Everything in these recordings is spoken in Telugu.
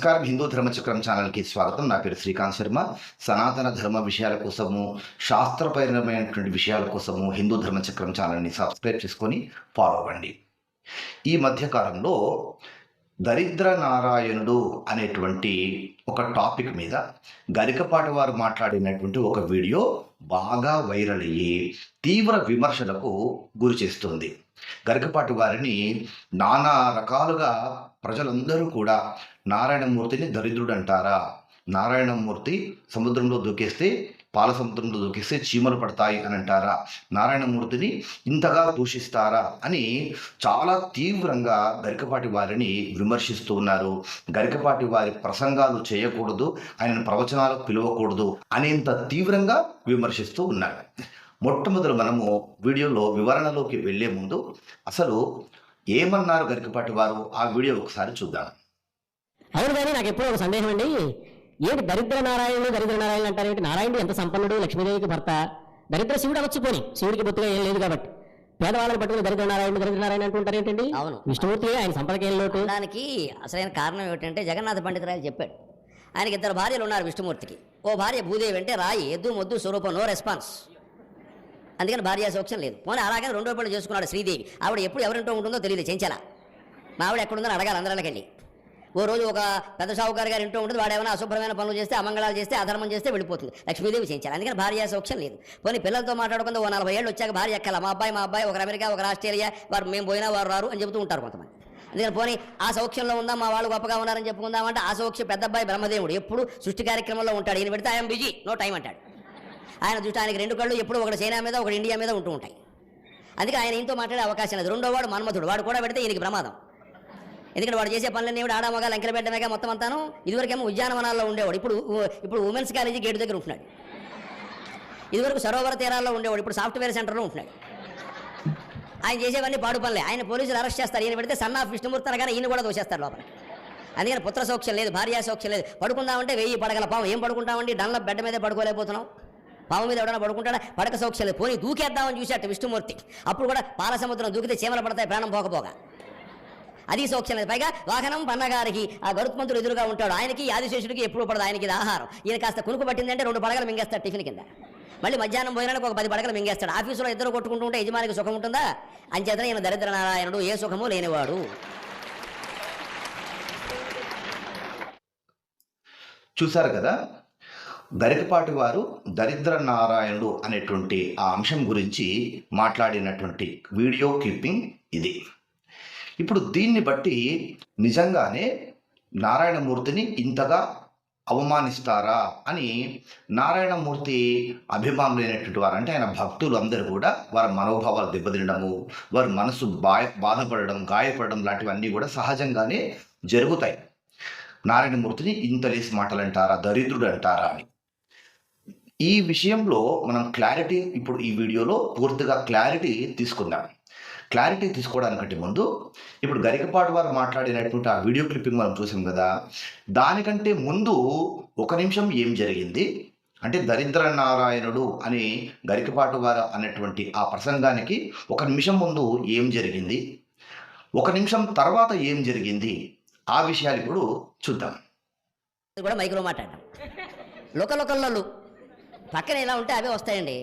నమస్కారం. హిందూ ధర్మచక్రం ఛానల్కి స్వాగతం. నా పేరు శ్రీకాంత్ శర్మ. సనాతన ధర్మ విషయాల కోసము శాస్త్రపరమైనటువంటి విషయాల కోసము హిందూ ధర్మచక్రం ఛానల్ని సబ్స్క్రైబ్ చేసుకొని ఫాలో అవ్వండి. ఈ మధ్యకాలంలో దరిద్ర నారాయణుడు అనేటువంటి ఒక టాపిక్ మీద గరికపాటి వారు మాట్లాడినటువంటి ఒక వీడియో బాగా వైరల్ అయ్యి తీవ్ర విమర్శలకు గురి చేస్తుంది. గరికపాటి వారిని నానా రకాలుగా ప్రజలందరూ కూడా నారాయణమూర్తిని దరిద్రుడు అంటారా నారాయణమూర్తి సముద్రంలో దూకేస్తే పాల సముద్రంలో దూకేస్తే చీమలు పడతాయి అని అంటారా నారాయణమూర్తిని ఇంతగా దూషిస్తారా? అని చాలా తీవ్రంగా గరికపాటి వారిని విమర్శిస్తూ ఉన్నారు. గరికపాటి వారి ప్రసంగాలు చేయకూడదు ఆయన ప్రవచనాలకు పిలవకూడదు అనేంత తీవ్రంగా విమర్శిస్తూ ఉన్నారు. మొట్టమొదలు మనము వీడియోలో వివరణలోకి వెళ్ళే ముందు అసలు ఏమన్నారు గరికపాటి వారు? ఆ వీడియో ఒకసారి చూద్దాం. అవును కానీ నాకు ఎప్పుడూ ఒక సందేహం అండి ఏంటి దరిద్ర నారాయణుడు దరిద్ర నారాయణ అంటారేంటి నారాయణుడు ఎంత సంపన్నుడు? లక్ష్మీదేవికి భర్త? దరిద్ర శివుడు అవచ్చు పోని. శివుడికి బొత్తుగా ఏం లేదు కాబట్టి. పేదవాళ్ళని పట్టుకుని దరిద్ర నారాయణుడు దరిద్ర నారాయణ అంటుంటారేంటండి? అవును. విష్ణుమూర్తి ఆయన సంపదకి ఏం లోటు? దానికి అసలైన కారణం ఏమిటంటే జగన్నాథ పండితురాయలు చెప్పాడు. ఆయనకి ఇద్దరు భార్యలు ఉన్నారు విష్ణుమూర్తికి. ఓ భార్య భూదేవి అంటే రాయి ఎద్దు మొద్దు స్వరూపం నో రెస్పాన్స్. అందుకని భార్య సౌఖ్యం లేదు. పోనీ అలాగే రెండో పెళ్ళి చేసుకున్నాడు శ్రీదేవి. ఆవిడ ఎప్పుడు ఎవరింటో ఉంటుందో తెలియదు చెంచల. మా ఆవిడ ఎక్కడుందని అడగాలి అందరికి వెళ్ళి ఓ రోజు ఒక పెద్ద షావుకారు గారు ఇంటో ఉంటుంది వాడు ఏమైనా అశుభ్రమైన పనులు చేస్తే అమంగళాలు చేస్తే అధర్మం చేస్తే వెళ్ళిపోతుంది. లక్ష్మీదేవి చేయించాలి. అందుకని భార్య సౌక్ష్యం లేదు. పోనీ పిల్లలతో మాట్లాడుకుంటే ఓ నలభై ఏళ్ళు వచ్చాక భార్య ఎక్కాల. మా అబ్బాయి మా అబ్బాయి ఒకరు అమెరికా ఒకరు ఆస్ట్రేలియా వారు మేము పోయినా వారు రారు అని చెబుతూ ఉంటారు కొంతమంది. అందుకని పోనీ ఆ సౌక్ష్యంలో ఉందా మా వాళ్ళు గొప్పగా ఉన్నారని చెప్పుకుందామంటే ఆ సౌక్ష్యం పెద్ద అబ్బాయి బ్రహ్మదేవుడు ఎప్పుడు సృష్టి కార్యక్రమంలో ఉంటాడు. ఈయన పెడితే ఆయన బిజీ నో టైం అంటాడు. ఆయన దృష్టి ఆయనకి రెండు కళ్ళు ఎప్పుడు ఒకటి చైనా మీద ఒకటి ఇండియా మీద ఉంటూ ఉంటాయి. అందుకే ఆయన ఇంతో మాట్లాడే అవకాశం లేదు. రెండో వాడు మన్మథుడు వాడు కూడా పెడితే ఈయనకి ప్రమాదం. ఎందుకంటే వాడు చేసే పనులన్నీ కూడా ఆడామగా లంకెల పెట్టడమేగా మొత్తం అంతాను. ఇదివరకేమో ఉద్యానవనాల్లో ఉండేవాడు. ఇప్పుడు ఇప్పుడు ఉమెన్స్ కాలేజీ గేట్ దగ్గర ఉంటున్నాడు. ఇదివరకు సరోవర తీరాల్లో ఉండేవాడు. ఇప్పుడు సాఫ్ట్వేర్ సెంటర్లో ఉంటున్నాడు. ఆయన చేసేవన్నీ పాడు పనులే. ఆయన పోలీసులు అరెస్ట్ చేస్తారు. ఈయన పెడితే సన్ ఆఫ్ విష్ణుమూర్తి అనగానే ఈయన కూడా దోషేస్తారు లోపల. అందుకని పుత్ర సోక్షం లేదు భార్య సోక్షం లేదు. పడుకుందామంటే వెయ్యి పడగల పాము. ఏం పడుకుంటామండి? డన్ల బెడ్ మీదే పడుకోలేకపోతున్నాం. పాము మీద ఎవడన్నా పడుకుంటాడా? పడక సోక్షలేదు పోనీ దూకేద్దామని చూసేట విష్ణుమూర్తి. అప్పుడు కూడా పాల సముద్రం దూకితే చీమలు పడతాయి ప్రాణం పోకపోగా. అది సౌఖ్యం లేదు. పైగా వాహనం పన్నగారికి ఆ గరుత్మంతుడు ఎదురుగా ఉంటాడు. ఆయనకి ఆదిశేషుడికి ఎప్పుడు పడదు ఆయనకి ఇది ఆహారం. ఈయన కాస్త కునుకు పట్టిందంటే రెండు పడగలు మింగేస్తాడు టిఫిన్ కింద. మళ్ళీ మధ్యాహ్నం భోజనానికి ఒక పది పడగలు మింగేస్తాడు. ఆఫీసులో ఇద్దరు కొట్టుకుంటూ ఉంటే యజమానికి సుఖం ఉంటుందా? అంచేతనే ఈయన దరిద్ర నారాయణుడు ఏ సుఖము లేనివాడు. చూశారు కదా? గరికపాటి వారు దరిద్ర నారాయణుడు అనేటువంటి ఆ అంశం గురించి మాట్లాడినటువంటి వీడియో క్లిప్పింగ్ ఇది. ఇప్పుడు దీన్ని బట్టి నిజంగానే నారాయణమూర్తిని ఇంతగా అవమానిస్తారా అని నారాయణమూర్తి అభిమానులైనటువంటి వారు అంటే ఆయన భక్తులు అందరూ కూడా వారి మనోభావాలు దెబ్బతినడము వారి మనసు బా బాధపడడం గాయపడడం లాంటివన్నీ కూడా సహజంగానే జరుగుతాయి. నారాయణమూర్తిని ఇంత లేసి మాటలు అంటారా దరిద్రుడు అంటారా అని. ఈ విషయంలో మనం క్లారిటీ ఇప్పుడు ఈ వీడియోలో పూర్తిగా క్లారిటీ తీసుకుందాం. క్లారిటీ తీసుకోవడానికంటే ముందు ఇప్పుడు గరికపాటి వారు మాట్లాడినటువంటి ఆ వీడియో క్లిప్పింగ్ మనం చూసాం కదా దానికంటే ముందు ఒక నిమిషం ఏం జరిగింది? అంటే దరిద్ర నారాయణుడు అని గరికపాటి వారు అన్నటువంటి ఆ ప్రసంగానికి ఒక నిమిషం ముందు ఏం జరిగింది? ఒక నిమిషం తర్వాత ఏం జరిగింది? ఆ విషయాలు ఇప్పుడు చూద్దాం. కూడా మైక్లో మాట్లాడడం. లోకలోకల్లో పక్కన ఇలా ఉంటే అవే వస్తాయండి.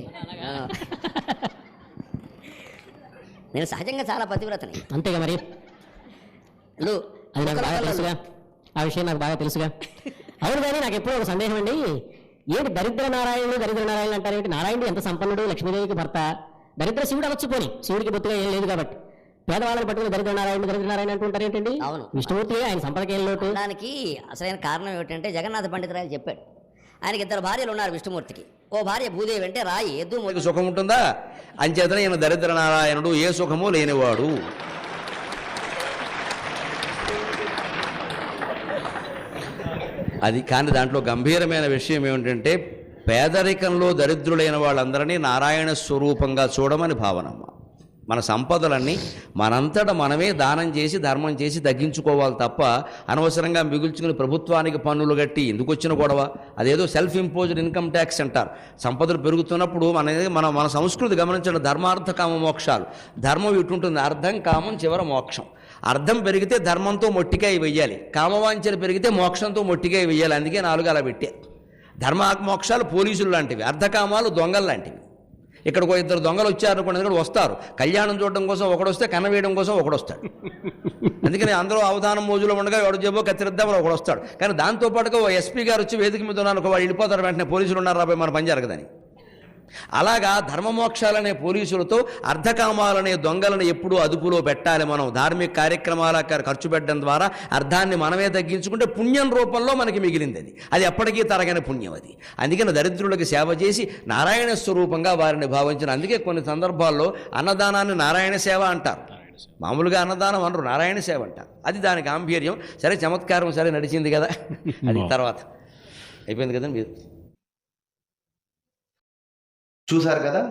నేను సహజంగా చాలా పతివ్రతని. అంతేగా మరి? లు అది నాకు బాగా తెలుసుగా. ఆ విషయం నాకు బాగా తెలుసుగా. అవును కానీ నాకు ఎప్పుడూ ఒక సందేహం అండి. ఏంటి దరిద్ర నారాయణుడు దరిద్ర నారాయణ అంటారేంటి? నారాయణుడు ఎంత సంపన్నుడు? లక్ష్మీదేవికి భర్త. దరిద్ర శివుడు అవచ్చు పోని. శివుడికి బొత్తుగా ఏం లేదు కాబట్టి. పేదవాళ్ళని పట్టుకుని దరిద్ర నారాయణుడు దరిద్ర నారాయణ అంటుంటారేంటండి? అవును. విష్ణుమూర్తి ఆయన సంపదకి ఏం లోటు? దానికి అసలైన కారణం ఏమిటంటే జగన్నాథ పండితురాయలు చెప్పాడు. ఆయనకి ఇద్దరు భార్యలు ఉన్నారు విష్ణుమూర్తికి. ఓ భార్య భూదేవి అంటే రాయి ఎద్దు మీకు సుఖం ఉంటుందా? అంచేతనే ఈయన దరిద్ర నారాయణుడు ఏ సుఖము లేనివాడు. అది కానీ దాంట్లో గంభీరమైన విషయం ఏమిటంటే పేదరికంలో దరిద్రులైన వాళ్ళందరినీ నారాయణ స్వరూపంగా చూడమని భావనమ్మ. మన సంపదలన్నీ మనంతట మనమే దానం చేసి ధర్మం చేసి తగ్గించుకోవాలి తప్ప అనవసరంగా మిగుల్చుకుని ప్రభుత్వానికి పన్నులు కట్టి ఎందుకు వచ్చిన గొడవ? అదేదో సెల్ఫ్ ఇంపోజ్డ్ ఇన్కమ్ ట్యాక్స్ అంటారు. సంపదలు పెరుగుతున్నప్పుడు మన మన మన సంస్కృతి గమనించడం ధర్మార్థ కామ మోక్షాలు. ధర్మం ఇటుంటుంది అర్థం కామం చివర మోక్షం. అర్థం పెరిగితే ధర్మంతో మొట్టికాయ వెయ్యాలి. కామవాంఛలు పెరిగితే మోక్షంతో మొట్టికాయ వెయ్యాలి. అందుకే నాలుగు అలా పెట్టే. ధర్మ మోక్షాలు పోలీసులు లాంటివి అర్ధకామాలు దొంగలు లాంటివి. ఇక్కడికి ఒక ఇద్దరు దొంగలు వచ్చారనుకోండి ఇక్కడ వస్తారు. కళ్యాణం చూడడం కోసం ఒకడు వస్తే కన్న వేయడం కోసం ఒకడు వస్తాడు. అందుకని అందరూ అవధానం మోజులో ఉండగా ఎవడు జేబో కత్తిరిద్దామని ఒకడు వస్తాడు. కానీ దాంతో పాటుగా ఓ ఎస్పీ గారు వచ్చి వేదిక మీద ఉన్నాను వాడు వెళ్ళిపోతారు వెంటనే పోలీసులు ఉన్నారు రాబోయే మన పని జరగదని. అలాగా ధర్మమోక్షాలనే పోలీసులతో అర్ధకామాలనే దొంగలను ఎప్పుడూ అదుపులో పెట్టాలి మనం. ధార్మిక కార్యక్రమాల ఖర్చు పెట్టడం ద్వారా అర్థాన్ని మనమే తగ్గించుకుంటే పుణ్యం రూపంలో మనకి మిగిలింది అది అది ఎప్పటికీ తరగని పుణ్యం అది. అందుకని దరిద్రులకు సేవ చేసి నారాయణ స్వరూపంగా వారిని భావించిన. అందుకే కొన్ని సందర్భాల్లో అన్నదానాన్ని నారాయణ సేవ అంటారు. మామూలుగా అన్నదానం అనరు నారాయణ సేవ అంటారు. అది దాని గాంభీర్యం. సరే చమత్కారం సరే నడిచింది కదా. అది తర్వాత. అయిపోయింది కదా మీరు చూశారు కదా?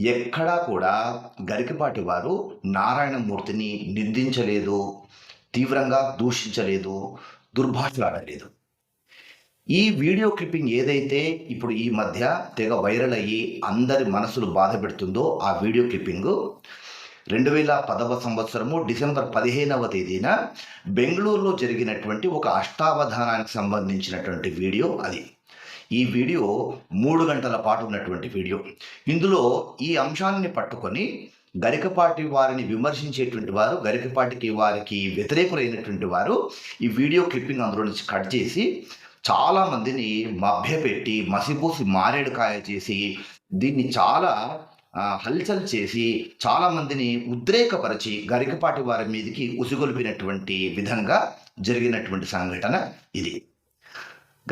ఎక్కడా కూడా గరికపాటి వారు నారాయణమూర్తిని నిందించలేదు తీవ్రంగా దూషించలేదు దుర్భాషలాడలేదు. ఈ వీడియో క్లిప్పింగ్ ఏదైతే ఇప్పుడు ఈ మధ్య తెగ వైరల్ అయ్యి అందరి మనసులు బాధ పెడుతుందో ఆ వీడియో క్లిప్పింగ్. రెండు వేల పదవ సంవత్సరము డిసెంబర్ పదిహేనవ తేదీన బెంగళూరులో జరిగినటువంటి ఒక అష్టావధానానికి సంబంధించినటువంటి వీడియో అది. ఈ వీడియో మూడు గంటల పాటు ఉన్నటువంటి వీడియో. ఇందులో ఈ అంశాన్ని పట్టుకొని గరికపాటి వారిని విమర్శించేటువంటి వారు గరికపాటికి వారికి వ్యతిరేకులైనటువంటి వారు ఈ వీడియో క్లిప్పింగ్ అందులో నుంచి కట్ చేసి చాలామందిని మభ్యపెట్టి మసిపూసి మారేడుకాయ చేసి దీన్ని చాలా హల్చల్ చేసి చాలామందిని ఉద్రేకపరిచి గరికపాటి వారి మీదకి ఉసిగొలిపినటువంటి విధంగా జరిగినటువంటి సంఘటన ఇది.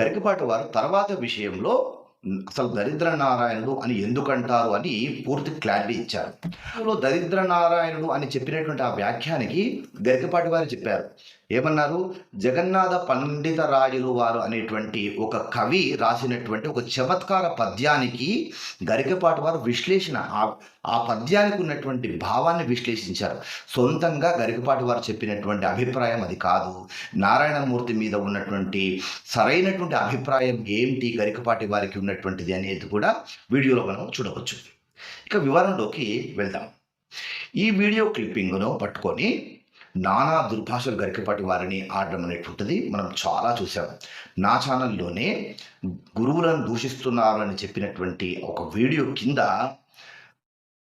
గరికపాటి వారు తర్వాత విషయంలో అసలు దరిద్ర నారాయణుడు అని ఎందుకంటారు అని పూర్తి క్లారిటీ ఇచ్చారు. అందులో దరిద్ర నారాయణుడు అని చెప్పినటువంటి ఆ వ్యాఖ్యానికి గరికపాటి వారు చెప్పారు. ఏమన్నారు? జగన్నాథ పండిత రాయులు వారు అనేటువంటి ఒక కవి రాసినటువంటి ఒక చమత్కార పద్యానికి గరికపాటి వారు విశ్లేషణ ఆ ఆ పద్యానికి ఉన్నటువంటి భావాన్ని విశ్లేషించారు. సొంతంగా గరికపాటి వారు చెప్పినటువంటి అభిప్రాయం అది కాదు. నారాయణమూర్తి మీద ఉన్నటువంటి సరైనటువంటి అభిప్రాయం ఏమిటి? గరికపాటి వారికి ఉన్నటువంటిది అనేది కూడా వీడియోలో మనం చూడవచ్చు. ఇక వివరణలోకి వెళ్దాం. ఈ వీడియో క్లిప్పింగ్ను పట్టుకొని నానా దుర్భాషలు గరికపాటి వారిని ఆడడం అనేటువంటిది మనం చాలా చూసాం నా ఛానల్లోనే గురువులను దూషిస్తున్నారు అని చెప్పినటువంటి ఒక వీడియో కింద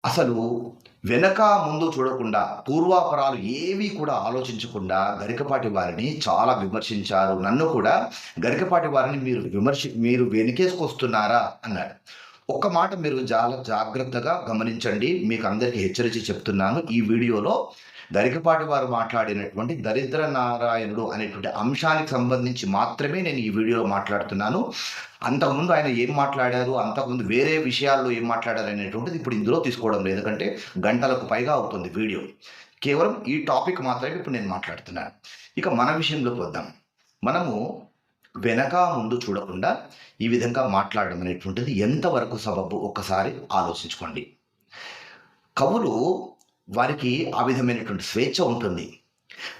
అసలు వెనక ముందు చూడకుండా పూర్వాపరాలు ఏవి కూడా ఆలోచించకుండా గరికపాటి వారిని చాలా విమర్శించారు. నన్ను కూడా గరికపాటి వారిని మీరు విమర్శి మీరు వెనుకేసుకొస్తున్నారా? అన్నాడు. ఒక్క మాట మీరు చాలా జాగ్రత్తగా గమనించండి. మీకు అందరికీ హెచ్చరించి చెప్తున్నాను. ఈ వీడియోలో దరికిపాటి వారు మాట్లాడినటువంటి దరిద్ర నారాయణుడు అనేటువంటి అంశానికి సంబంధించి మాత్రమే నేను ఈ వీడియోలో మాట్లాడుతున్నాను. అంతకుముందు ఆయన ఏం మాట్లాడారు? అంతకుముందు వేరే విషయాల్లో ఏం మాట్లాడారు అనేటువంటిది ఇప్పుడు ఇందులో తీసుకోవడం లేదు. ఎందుకంటే గంటలకు పైగా అవుతుంది వీడియో. కేవలం ఈ టాపిక్ మాత్రమే ఇప్పుడు నేను మాట్లాడుతున్నాను. ఇక మన విషయంలోకి వద్దాం. మనము వెనక ముందు చూడకుండా ఈ విధంగా మాట్లాడడం అనేటువంటిది ఎంతవరకు సబబు? ఒక్కసారి ఆలోచించుకోండి. కవులు వారికి ఆ విధమైనటువంటి స్వేచ్ఛ ఉంటుంది.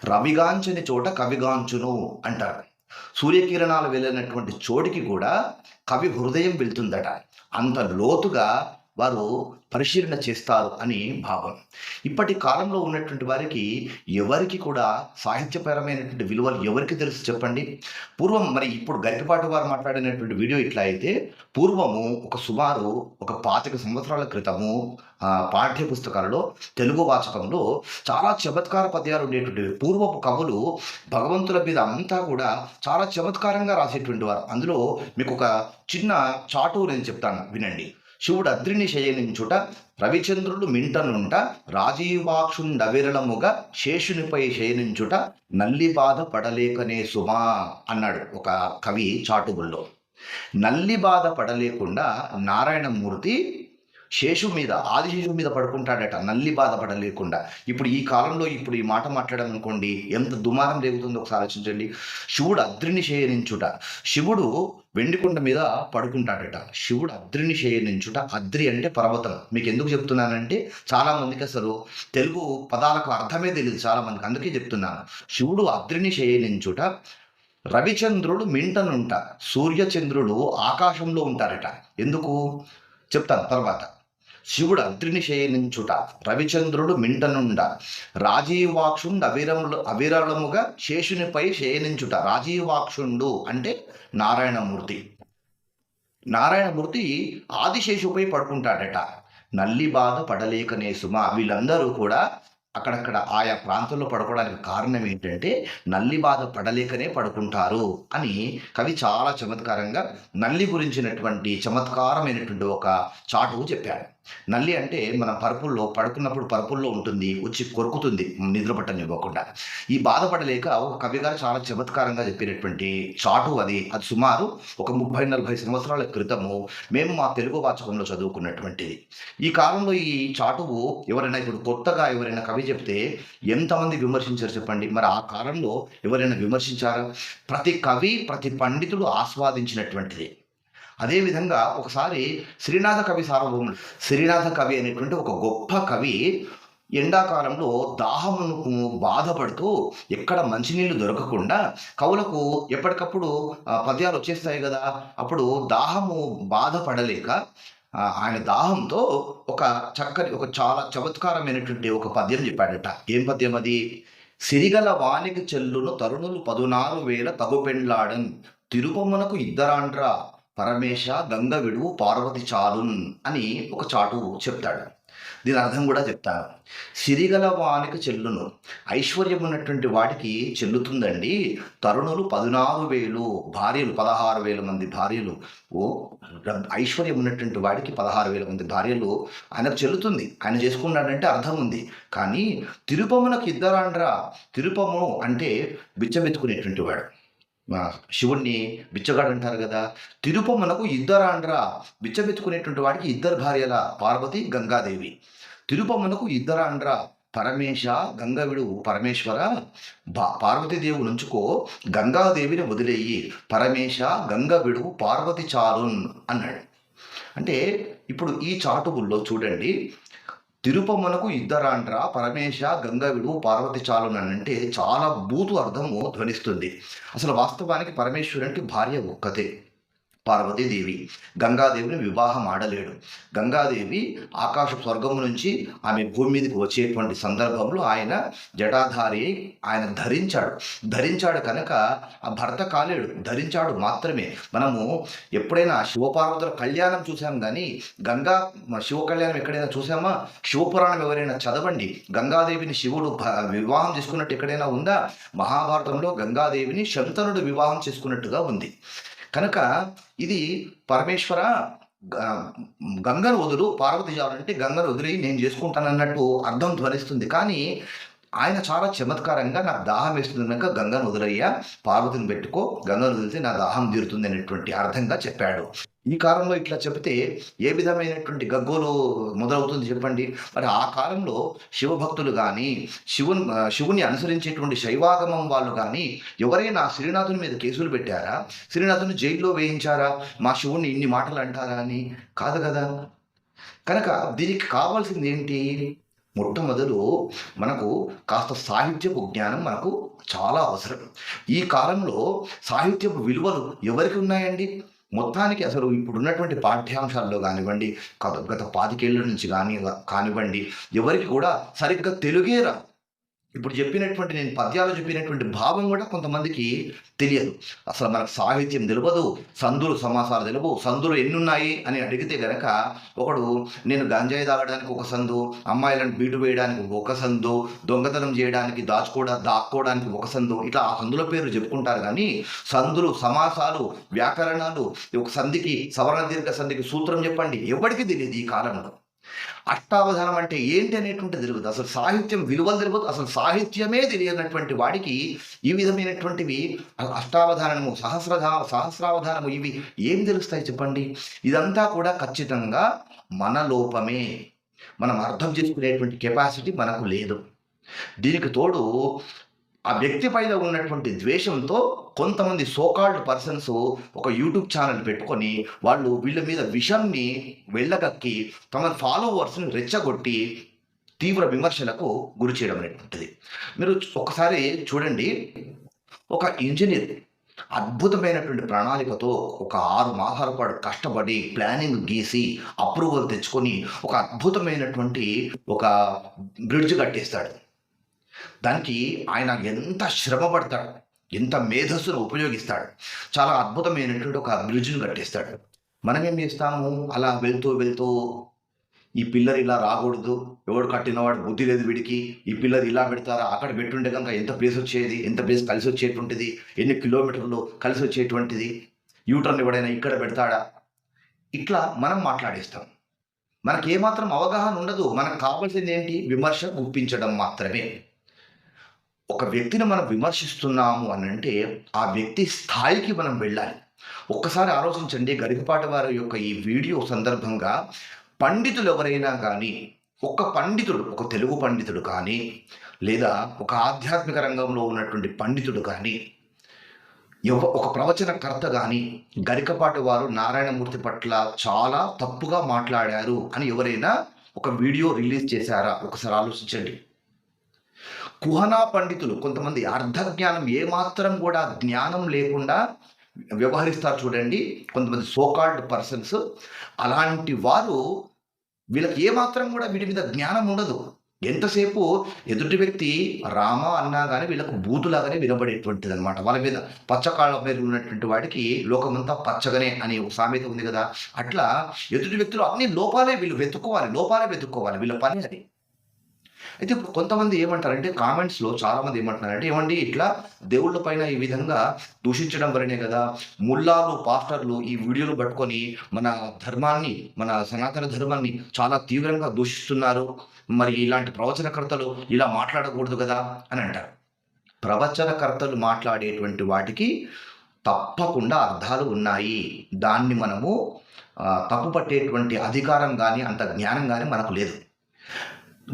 రవిగాంచని చోట కవిగాంచును అంటారు. సూర్యకిరణాలు వెళ్ళినటువంటి చోటికి కూడా కవి హృదయం వెళ్తుందట. అంత లోతుగా వారు పరిశీలన చేస్తారు అని భావం. ఇప్పటి కాలంలో ఉన్నటువంటి వారికి ఎవరికి కూడా సాహిత్యపరమైనటువంటి విలువలు ఎవరికి తెలుసు చెప్పండి? పూర్వం మరి ఇప్పుడు గరికపాటి వారు మాట్లాడినటువంటి వీడియో ఇట్లా అయితే పూర్వము ఒక సుమారు ఒక పాతిక సంవత్సరాల క్రితము పాఠ్య పుస్తకాలలో తెలుగు వాచకంలో చాలా చమత్కార పద్యాలు ఉండేటువంటి పూర్వపు కవులు భగవంతుల మీద అంతా కూడా చాలా చమత్కారంగా రాసేటువంటి వారు. అందులో మీకు ఒక చిన్న చాటు నేను చెప్తాను వినండి. శివుడు అద్రిని శయనించుట రవిచంద్రుడు మింటనుంట రాజీవాక్షుండవిరళముగా శేషునిపై శయనించుట నల్లి బాధ పడలేకనే సుమా అన్నాడు ఒక కవి చాటుబుల్లో. నల్లి బాధ పడలేకుండా నారాయణమూర్తి శేషు మీద ఆదిశేషు మీద పడుకుంటాడట నల్లి బాధ పడలేకుండా. ఇప్పుడు ఈ కాలంలో ఇప్పుడు ఈ మాట మాట్లాడడం అనుకోండి ఎంత దుమారం రేగుతుందో ఒకసారి ఆలోచించండి. శివుడు అద్రిని శయనించుట. శివుడు వెండికొండ మీద పడుకుంటాడట. శివుడు అద్రిని శయనించుట అద్రి అంటే పర్వతం. మీకు ఎందుకు చెప్తున్నానంటే చాలామందికి అసలు తెలుగు పదాలకు అర్థమే తెలియదు చాలామందికి అందుకే చెప్తున్నాను. శివుడు అద్రిని శయనించుట రవిచంద్రుడు మింటనుంట సూర్యచంద్రుడు ఆకాశంలో ఉంటారట. ఎందుకు? చెప్తాను తర్వాత. శివుడు అద్రిని శయనించుట రవిచంద్రుడు మింటనుండ రాజీవాక్షుండు అవిరములు అవిరళముగా శేషునిపై శయనించుట. రాజీవాక్షుండు అంటే నారాయణమూర్తి. నారాయణమూర్తి ఆదిశేషుపై పడుకుంటాడట. నల్లి బాధ పడలేకనే సుమ. వీళ్ళందరూ కూడా అక్కడక్కడ ఆయా ప్రాంతంలో పడుకోవడానికి కారణం ఏంటంటే నల్లి బాధ పడలేకనే పడుకుంటారు అని కవి చాలా చమత్కారంగా నల్లి గురించినటువంటి చమత్కారమైనటువంటి ఒక చాటువు చెప్పాడు. నల్లి అంటే మనం పరుపుల్లో పడుకున్నప్పుడు పరుపుల్లో ఉంటుంది వచ్చి కొరుకుతుంది నిద్ర పట్టనివ్వకుండా. ఈ బాధపడలేక ఒక కవిగారు చాలా చమత్కారంగా చెప్పినటువంటి చాటు అది. అది సుమారు ఒక ముప్పై నలభై సంవత్సరాల క్రితము మేము మా తెలుగు వాచకంలో చదువుకున్నటువంటిది. ఈ కాలంలో ఈ చాటువు ఎవరైనా ఇప్పుడు కొత్తగా ఎవరైనా కవి చెప్తే ఎంతమంది విమర్శించారు చెప్పండి? మరి ఆ కాలంలో ఎవరైనా విమర్శించారా? ప్రతి కవి ప్రతి పండితుడు ఆస్వాదించినటువంటిది. అదేవిధంగా ఒకసారి శ్రీనాథ కవి సార్వభౌముడు శ్రీనాథ కవి అనేటువంటి ఒక గొప్ప కవి ఎండాకాలంలో దాహమును బాధపడుతూ ఎక్కడ మంచినీళ్ళు దొరకకుండా కవులకు ఎప్పటికప్పుడు పద్యాలు వచ్చేస్తాయి కదా అప్పుడు దాహము బాధపడలేక ఆయన దాహంతో ఒక చక్కని ఒక చాలా చమత్కారమైనటువంటి ఒక పద్యం చెప్పాడట. ఏం పద్యం అది? సిరిగల వానికి చెల్లును తరుణులు పదునారు వేల తగుపెండ్లాడన్ తిరుపమునకు ఇద్దరాండ్రా పరమేశ గంగ విడువు పార్వతి చాలున్ అని ఒక చాటు చెప్తాడు. దీని అర్థం కూడా చెప్తాను సిరిగల వానికి చెల్లును. ఐశ్వర్యం ఉన్నటువంటి వాడికి చెల్లుతుందండి. తరుణులు పదునారు వేలు భార్యలు పదహారు వేల మంది భార్యలు. ఓ ఐశ్వర్యం ఉన్నటువంటి వాడికి పదహారు వేల మంది భార్యలు. ఆయనకు చెల్లుతుంది. ఆయన చేసుకున్నాడంటే అర్థం ఉంది. కానీ తిరుపమునకు ఇద్దరాండ్రా. తిరుపము అంటే బిచ్చమెత్తుకునేటువంటి వాడు. శివుణ్ణి బిచ్చగాడు అంటారు కదా. తిరుపమునకు ఇద్దరాండ్రా బిచ్చబెత్తుకునేటువంటి వాడికి ఇద్దరు భార్యల పార్వతి గంగాదేవి. తిరుపమునకు ఇద్దరాండ్రా పరమేశ గంగవిడు పరమేశ్వర బా పార్వతీదేవి నుంచుకో గంగాదేవిని వదిలేయి. పరమేశ గంగవిడు పార్వతి చారున్ అన్నాడు. అంటే ఇప్పుడు ఈ చాటువుల్లో చూడండి. తిరుపమునకు ఇద్దరాండ్రా పరమేశ గంగవిడు పార్వతి చాలున్ అంటే చాలా బూతు అర్థము ధ్వనిస్తుంది. అసలు వాస్తవానికి పరమేశ్వరునికి భార్య ఒక్కతే. పార్వతీదేవి. గంగాదేవిని వివాహం ఆడలేడు. గంగాదేవి ఆకాశ స్వర్గం నుంచి ఆమె భూమి మీదకి వచ్చేటువంటి సందర్భంలో ఆయన జటాధారి ఆయన ధరించాడు. ధరించాడు కనుక ఆ భర్త కాలేడు. ధరించాడు మాత్రమే. మనము ఎప్పుడైనా శివపార్వతుల కళ్యాణం చూసాం కానీ గంగా శివ కళ్యాణం ఎక్కడైనా చూసామా శివపురాణం ఎవరైనా చదవండి. గంగాదేవిని శివుడు భ- వివాహం చేసుకున్నట్టు ఎక్కడైనా ఉందా? మహాభారతంలో గంగాదేవిని శంతనుడు వివాహం చేసుకున్నట్టుగా ఉంది. కనుక ఇది పరమేశ్వర గంగను వదులు పార్వతి అంటే గంగను వదిలి నేను చేసుకుంటానన్నట్టు అర్థం ధ్వనిస్తుంది. కానీ ఆయన చాలా చమత్కారంగా నాకు దాహం వేస్తుంది కనుక గంగను వదిలయ్యా పార్వతిని పెట్టుకో గంగను వదిలితే నా దాహం తీరుతుంది అనేటువంటి అర్థంగా చెప్పాడు. ఈ కాలంలో ఇట్లా చెబితే ఏ విధమైనటువంటి గగ్గోలు మొదలవుతుంది చెప్పండి? మరి ఆ కాలంలో శివభక్తులు కానీ శివుని శివుని అనుసరించేటువంటి శైవాగమం వాళ్ళు కానీ ఎవరైనా శ్రీనాథుని మీద కేసులు పెట్టారా? శ్రీనాథుని జైల్లో వేయించారా? మా శివుణ్ణి ఇన్ని మాటలు అంటారా అని? కాదు కదా. కనుక దీనికి కావాల్సింది ఏంటి? మొట్టమొదలు మనకు కాస్త సాహిత్యపు జ్ఞానం మనకు చాలా అవసరం. ఈ కాలంలో సాహిత్యపు విలువలు ఎవరికి ఉన్నాయండి? మొత్తానికి అసలు ఇప్పుడు ఉన్నటువంటి పాఠ్యాంశాల్లో కానివ్వండి గత గత పాతికేళ్ళ నుంచి కానీ కానివ్వండి ఎవరికి కూడా సరిగ్గా తెలుగే రా ఇప్పుడు చెప్పినటువంటి నేను పద్యాలు చెప్పినటువంటి భావం కూడా కొంతమందికి తెలియదు. అసలు మనకు సాహిత్యం తెలియదు సందులు సమాసాలు తెలియవు సందులు ఎన్ని ఉన్నాయి అని అడిగితే కనుక ఒకడు నేను గంజాయి తాగడానికి ఒక సందు అమ్మాయిలను బీటు వేయడానికి ఒక సందు దొంగతనం చేయడానికి దాచుకోవడా దాక్కోవడానికి ఒక సందు ఇట్లా ఆ సందుల పేరు చెప్పుకుంటారు కానీ సందులు సమాసాలు వ్యాకరణాలు ఒక సంధికి సవర్ణ దీర్ఘ సంధికి సూత్రం చెప్పండి? ఎవరికి తెలియదు ఈ కాలంలో. అష్టావధానం అంటే ఏంటి అనేటువంటి తెలియదు. అసలు సాహిత్యం విలువలు తెలియదు. అసలు సాహిత్యమే తెలియనటువంటి వాడికి ఈ విధమైనటువంటివి అష్టావధానము సహస్రధా సహస్రావధానము ఇవి ఏం తెలుస్తాయి చెప్పండి? ఇదంతా కూడా ఖచ్చితంగా మన లోపమే. మనం అర్థం చేసుకునేటువంటి కెపాసిటీ మనకు లేదు. దీనికి తోడు ఆ వ్యక్తి పైన ఉన్నటువంటి ద్వేషంతో కొంతమంది సోకాల్డ్ పర్సన్స్ ఒక యూట్యూబ్ ఛానల్ పెట్టుకొని వాళ్ళు వీళ్ళ మీద విషంని వెళ్ళగక్కి తమ ఫాలోవర్స్ని రెచ్చగొట్టి తీవ్ర విమర్శలకు గురి చేయడం అనేటువంటిది. మీరు ఒకసారి చూడండి. ఒక ఇంజనీర్ అద్భుతమైనటువంటి ప్రణాళికతో ఒక ఆరు మాసాల పాటు కష్టపడి ప్లానింగ్ గీసి అప్రూవల్ తెచ్చుకొని ఒక అద్భుతమైనటువంటి ఒక బ్రిడ్జ్ కట్టేస్తాడు. దానికి ఆయన ఎంత శ్రమ పడతాడు ఎంత మేధస్సును ఉపయోగిస్తాడు చాలా అద్భుతమైనటువంటి ఒక బ్రిడ్జ్ను కట్టేస్తాడు. మనం ఏం చేస్తాము? అలా వెళ్తూ వెళ్తూ ఈ పిల్లర్ ఇలా రాకూడదు ఎవడు కట్టినవాడు బుద్ధి లేదు వీడికి ఈ పిల్లర్ ఇలా పెడతారా? అక్కడ పెట్టుండే కనుక ఎంత ప్లేస్ వచ్చేది? ఎంత ప్లేస్ కలిసి వచ్చేటువంటిది? ఎన్ని కిలోమీటర్లు కలిసి వచ్చేటువంటిది? యూటర్న్ ఎవడైనా ఇక్కడ పెడతాడా? ఇట్లా మనం మాట్లాడేస్తాం. మనకి ఏమాత్రం అవగాహన ఉండదు. మనకు కావాల్సింది ఏంటి విమర్శ గుప్పించడం మాత్రమే. ఒక వ్యక్తిని మనం విమర్శిస్తున్నాము అని అంటే ఆ వ్యక్తి స్థాయికి మనం వెళ్ళాలి. ఒక్కసారి ఆలోచించండి గరికపాటి వారి యొక్క ఈ వీడియో సందర్భంగా పండితులు ఎవరైనా కానీ ఒక పండితుడు ఒక తెలుగు పండితుడు కానీ లేదా ఒక ఆధ్యాత్మిక రంగంలో ఉన్నటువంటి పండితుడు కానీ ఎవ ఒక ప్రవచనకర్త కానీ గరికపాటి వారు నారాయణమూర్తి పట్ల చాలా తప్పుగా మాట్లాడారు అని ఎవరైనా ఒక వీడియో రిలీజ్ చేశారా? ఒకసారి ఆలోచించండి. కుహనా పండితులు కొంతమంది అర్ధజ్ఞానం ఏమాత్రం కూడా జ్ఞానం లేకుండా వ్యవహరిస్తారు చూడండి. కొంతమంది సోకాల్డ్ పర్సన్స్. అలాంటి వారు వీళ్ళకి ఏమాత్రం కూడా వీటి మీద జ్ఞానం ఉండదు. ఎంతసేపు ఎదుటి వ్యక్తి రామ అన్నా కానీ వీళ్ళకు బూతులాగానే వినబడేటువంటిది అనమాట వాళ్ళ మీద పచ్చకాళ్ళ మీద ఉన్నటువంటి వాడికి లోకమంతా పచ్చగానే అని ఒక సామెత ఉంది కదా. అట్లా ఎదుటి వ్యక్తులు అన్ని లోపాలే వీళ్ళు వెతుక్కోవాలి లోపాలే వెతుక్కోవాలి. వీళ్ళ పని అది. అయితే ఇప్పుడు కొంతమంది ఏమంటారంటే కామెంట్స్లో చాలామంది ఏమంటున్నారంటే ఏమండి ఇట్లా దేవుళ్ళ పైన ఈ విధంగా దూషించడం వలనే కదా ముల్లాలు పాస్టర్లు ఈ వీడియోలు పట్టుకొని మన ధర్మాన్ని మన సనాతన ధర్మాన్ని చాలా తీవ్రంగా దూషిస్తున్నారు. మరి ఇలాంటి ప్రవచనకర్తలు ఇలా మాట్లాడకూడదు కదా అని అంటారు. ప్రవచనకర్తలు మాట్లాడేటువంటి వాటికి తప్పకుండా అర్థాలు ఉన్నాయి. దాన్ని మనము తప్పు పట్టేటువంటి అధికారం కానీ అంత జ్ఞానం కానీ మనకు లేదు.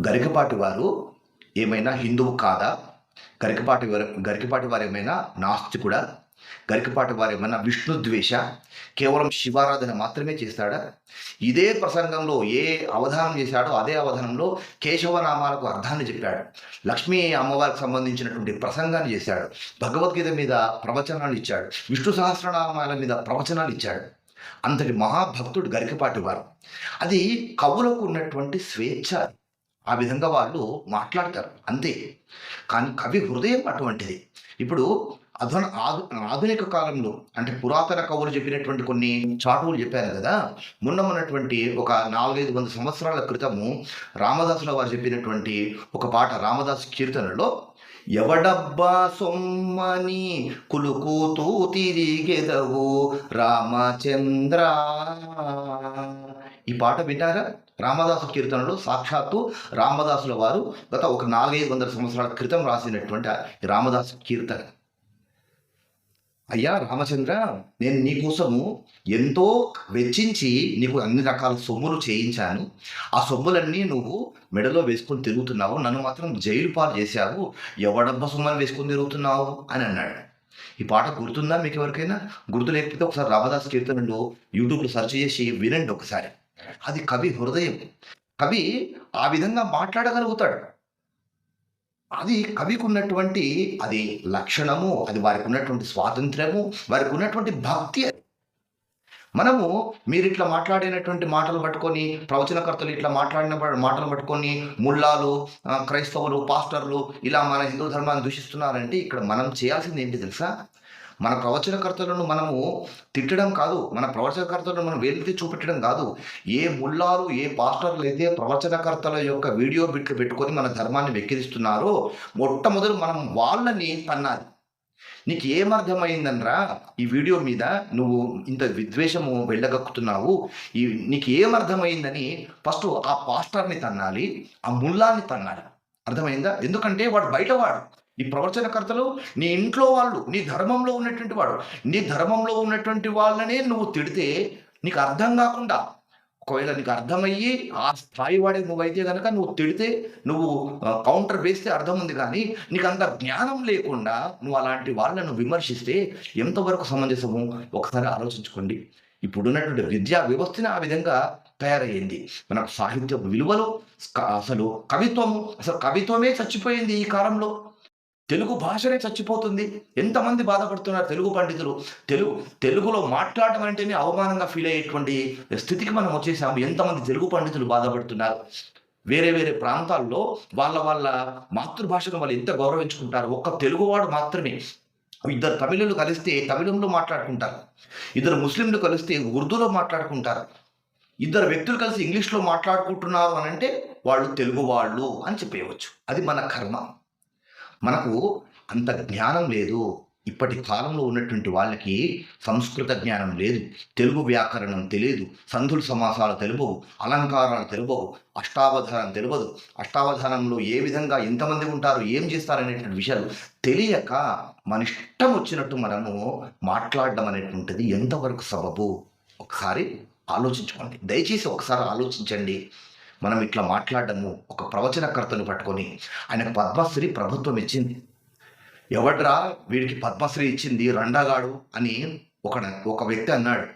గరికపాటి వారు ఏమైనా హిందువు కాదా? గరికపాటి వారు గరికపాటి వారు ఏమైనా నాస్తికుడా గరికపాటి వారు ఏమైనా విష్ణు ద్వేష? కేవలం శివారాధన మాత్రమే చేస్తాడా? ఇదే ప్రసంగంలో ఏ అవధానం చేశాడో అదే అవధానంలో కేశవనామాలకు అర్థాన్ని చెప్పాడు. లక్ష్మీ అమ్మవారికి సంబంధించినటువంటి ప్రసంగాన్ని చేశాడు. భగవద్గీత మీద ప్రవచనాలు ఇచ్చాడు. విష్ణు సహస్రనామాల మీద ప్రవచనాలు ఇచ్చాడు. అంతటి మహాభక్తుడు గరికపాటి వారు. అది కవులకు ఉన్నటువంటి స్వేచ్ఛ ఆ విధంగా వాళ్ళు మాట్లాడతారు. అంతే. కానీ కవి హృదయం అటువంటిది. ఇప్పుడు అధున ఆధు ఆధునిక కాలంలో అంటే పురాతన కవులు చెప్పినటువంటి కొన్ని చాటువులు చెప్పారు కదా. మొన్న ఉన్నటువంటి ఒక నాలుగైదు వంద సంవత్సరాల క్రితము రామదాసుల వారు చెప్పినటువంటి ఒక పాట రామదాస్ కీర్తనలో ఎవడబ్బా సొమ్మని కులుకుతూ తిరిగెదవు రామచంద్ర. ఈ పాట విన్నారా? రామదాసు కీర్తనలు సాక్షాత్తు రామదాసుల వారు గత ఒక నాలుగైదు వందల సంవత్సరాల క్రితం రాసినటువంటి రామదాసు కీర్తన. అయ్యా రామచంద్ర నేను నీకోసము ఎంతో వెచ్చించి నీకు అన్ని రకాల సొమ్ములు చేయించాను. ఆ సొమ్ములన్నీ నువ్వు మెడలో వేసుకొని తిరుగుతున్నావు. నన్ను మాత్రం జైలు పాలు చేశావు. ఎవడబ్బ సొమ్మని వేసుకొని తిరుగుతున్నావు? అని అన్నాడు. ఈ పాట గుర్తుందా మీకు ఎవరికైనా? గుర్తు లేకపోతే ఒకసారి రామదాస్ కీర్తనలో యూట్యూబ్లో సెర్చ్ చేసి వినండి ఒకసారి. అది కవి హృదయం. కవి ఆ విధంగా మాట్లాడగలుగుతాడు. అది కవికి ఉన్నటువంటి అది లక్షణము అది వారికి ఉన్నటువంటి స్వాతంత్ర్యము వారికి ఉన్నటువంటి భక్తి అది. మనము మీరు ఇట్లా మాట్లాడినటువంటి మాటలు పట్టుకొని ప్రవచనకర్తలు ఇట్లా మాట్లాడిన మాటలు పట్టుకొని ముల్లాలు క్రైస్తవులు పాస్టర్లు ఇలా మన హిందూ ధర్మాన్ని దూషిస్తున్నారంటే ఇక్కడ మనం చేయాల్సింది ఏంటి తెలుసా? మన ప్రవచనకర్తలను మనము తిట్టడం కాదు మన ప్రవచనకర్తలను మనం వేలెత్తి చూపెట్టడం కాదు. ఏ ముల్లాలు ఏ పాస్టర్లు అయితే ప్రవచనకర్తల యొక్క వీడియో బిట్లు పెట్టుకొని మన ధర్మాన్ని వెక్కిరిస్తున్నారో మొట్టమొదలు మనం వాళ్ళని తన్నాలి. నీకు ఏమర్థమైందనరా ఈ వీడియో మీద నువ్వు ఇంత విద్వేషము వెళ్ళగక్కుతున్నావు. ఈ నీకు ఏమర్థమైందని ఫస్ట్ ఆ పాస్టర్ని తన్నాలి ఆ ముల్లాన్ని తన్నాలి. అర్థమైందా? ఎందుకంటే వాడు బయటవాడు. ఈ ప్రవచనకర్తలు నీ ఇంట్లో వాళ్ళు నీ ధర్మంలో ఉన్నటువంటి వాడు నీ ధర్మంలో ఉన్నటువంటి వాళ్ళనే నువ్వు తిడితే నీకు అర్థం కాకుండా ఒకవేళ నీకు అర్థమయ్యి ఆ స్థాయి వాడే నువ్వైతే కనుక నువ్వు తిడితే నువ్వు కౌంటర్ వేస్తే అర్థం ఉంది కానీ నీకు అంత జ్ఞానం లేకుండా నువ్వు అలాంటి వాళ్ళను విమర్శిస్తే ఎంతవరకు సమంజసము? ఒకసారి ఆలోచించుకోండి. ఇప్పుడున్నటువంటి విద్యా వ్యవస్థని ఆ విధంగా తయారయ్యింది. మనకు సాహిత్య విలువలు అసలు కవిత్వము అసలు కవిత్వమే చచ్చిపోయింది ఈ కాలంలో. తెలుగు భాషనే చచ్చిపోతుంది. ఎంతమంది బాధపడుతున్నారు తెలుగు పండితులు? తెలుగు తెలుగులో మాట్లాడటం అంటేనే అవమానంగా ఫీల్ అయ్యేటువంటి స్థితికి మనం వచ్చేసాము. ఎంతమంది తెలుగు పండితులు బాధపడుతున్నారు? వేరే వేరే ప్రాంతాల్లో వాళ్ళ వాళ్ళ మాతృభాషను వాళ్ళు ఎంత గౌరవించుకుంటారు? ఒక్క తెలుగువాడు మాత్రమే. ఇద్దరు తమిళులు కలిస్తే తమిళంలో మాట్లాడుకుంటారు. ఇద్దరు ముస్లింలు కలిస్తే ఉర్దూలో మాట్లాడుకుంటారు. ఇద్దరు వ్యక్తులు కలిసి ఇంగ్లీష్లో మాట్లాడుకుంటున్నారు అని అంటే వాళ్ళు తెలుగు వాళ్ళు అని చెప్పేయవచ్చు. అది మన కర్మ. మనకు అంత జ్ఞానం లేదు. ఇప్పటి కాలంలో ఉన్నటువంటి వాళ్ళకి సంస్కృత జ్ఞానం లేదు. తెలుగు వ్యాకరణం తెలియదు. సంధుల సమాసాలు తెలుపవు. అలంకారాలు తెలుపవు. అష్టావధానం తెలియదు అష్టావధానంలో ఏ విధంగా ఎంతమంది ఉంటారు? ఏం చేస్తారు అనేటువంటి విషయాలు తెలియక మన ఇష్టం వచ్చినట్టు మనము మాట్లాడడం అనేటువంటిది ఎంతవరకు సబబు? ఒకసారి ఆలోచించుకోండి. దయచేసి ఒకసారి ఆలోచించండి. మనం ఇట్లా మాట్లాడము. ఒక ప్రవచనకర్తను పట్టుకొని ఆయనకు పద్మశ్రీ ప్రభుత్వం ఇచ్చింది. ఎవడ్రా వీడికి పద్మశ్రీ ఇచ్చింది? రండగాడు అని ఒక ఒక వ్యక్తి అన్నాడు.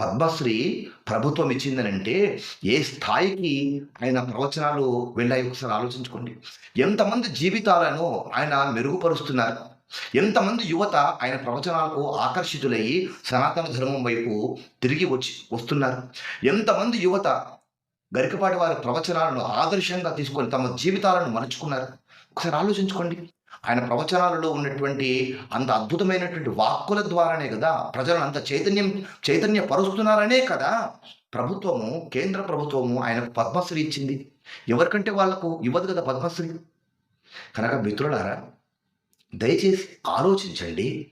పద్మశ్రీ ప్రభుత్వం ఇచ్చిందనంటే ఏ స్థాయికి ఆయన ప్రవచనాలు వెళ్ళాయి? ఒకసారి ఆలోచించుకోండి. ఎంతమంది జీవితాలను ఆయన మెరుగుపరుస్తున్నారు? ఎంతమంది యువత ఆయన ప్రవచనాలకు ఆకర్షితులయ్యి సనాతన ధర్మం వైపు తిరిగి వచ్చి వస్తున్నారు? ఎంతమంది యువత గరికపాటి వారి ప్రవచనాలను ఆదర్శంగా తీసుకొని తమ జీవితాలను మలుచుకున్నారు. ఒకసారి ఆలోచించుకోండి. ఆయన ప్రవచనాలలో ఉన్నటువంటి అంత అద్భుతమైనటువంటి వాక్కుల ద్వారానే కదా ప్రజలను అంత చైతన్యం చైతన్యపరుస్తున్నారనే కదా ప్రభుత్వము కేంద్ర ప్రభుత్వము ఆయనకు పద్మశ్రీ ఇచ్చింది. ఎవరికంటే వాళ్ళకు ఇవ్వదు కదా పద్మశ్రీ? కనుక మిత్రులారా దయచేసి ఆలోచించండి.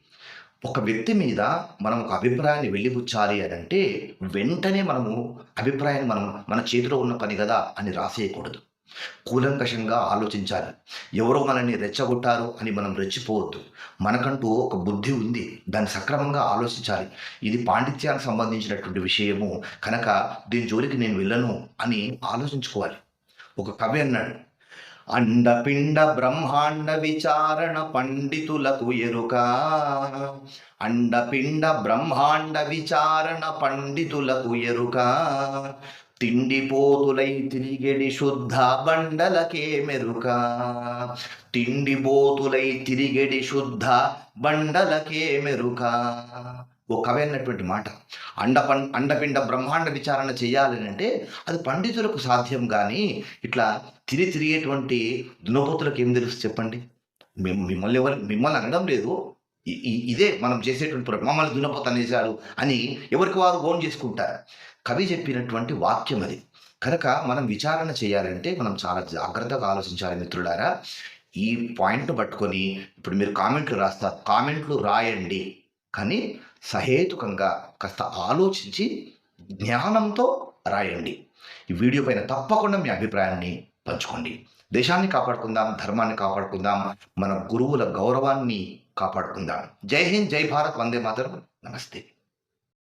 ఒక వ్యక్తి మీద మనం ఒక అభిప్రాయాన్ని వెళ్ళిపుచ్చాలి అని అంటే వెంటనే మనము అభిప్రాయాన్ని మనం మన చేతిలో ఉన్న పని కదా అని రాసేయకూడదు. కూలంకషంగా ఆలోచించాలి. ఎవరో మనల్ని రెచ్చగొట్టారు అని మనం రెచ్చిపోవద్దు. మనకంటూ ఒక బుద్ధి ఉంది. దాన్ని సక్రమంగా ఆలోచించాలి. ఇది పాండిత్యానికి సంబంధించినటువంటి విషయము. కనుక దీని జోలికి నేను వెళ్ళను అని ఆలోచించుకోవాలి. ఒక కవి అన్నాడు అండపిండ బ్రహ్మాండ విచారణ పండితులకు ఎరుక. అండపిండ బ్రహ్మాండ విచారణ పండితులకు ఎరుక. తిండిపోతులై తిరిగెడి శుద్ధ బండలకే మెరుక. తిండిపోతులై తిరిగెడి శుద్ధ బండలకే మెరుక. ఓ కవి అన్నటువంటి మాట అండ పం అండపిండ బ్రహ్మాండ విచారణ చేయాలని అంటే అది పండితులకు సాధ్యం కానీ ఇట్లా తిరిగి తిరిగేటువంటి దునపోతులకు ఏం తెలుసు చెప్పండి? మిమ్మల్ని ఎవరు మిమ్మల్ని అనడం లేదు. ఇదే మనం చేసేటువంటి మమ్మల్ని దున్నపోత అనేసారు అని ఎవరికి వారు ఓన్ చేసుకుంటారు. కవి చెప్పినటువంటి వాక్యం అది. కనుక మనం విచారణ చేయాలంటే మనం చాలా జాగ్రత్తగా ఆలోచించాలి మిత్రులారా. ఈ పాయింట్ను పట్టుకొని ఇప్పుడు మీరు కామెంట్లు రాస్తారు కామెంట్లు రాయండి. కానీ సహేతుకంగా కాస్త ఆలోచించి జ్ఞానంతో రాయండి. ఈ వీడియో పైన తప్పకుండా మీ అభిప్రాయాన్ని పంచుకోండి. దేశాన్ని కాపాడుకుందాం ధర్మాన్ని కాపాడుకుందాం మన గురువుల గౌరవాన్ని కాపాడుకుందాం. జై హింద్ జై భారత్ వందే మాతరం. నమస్తే.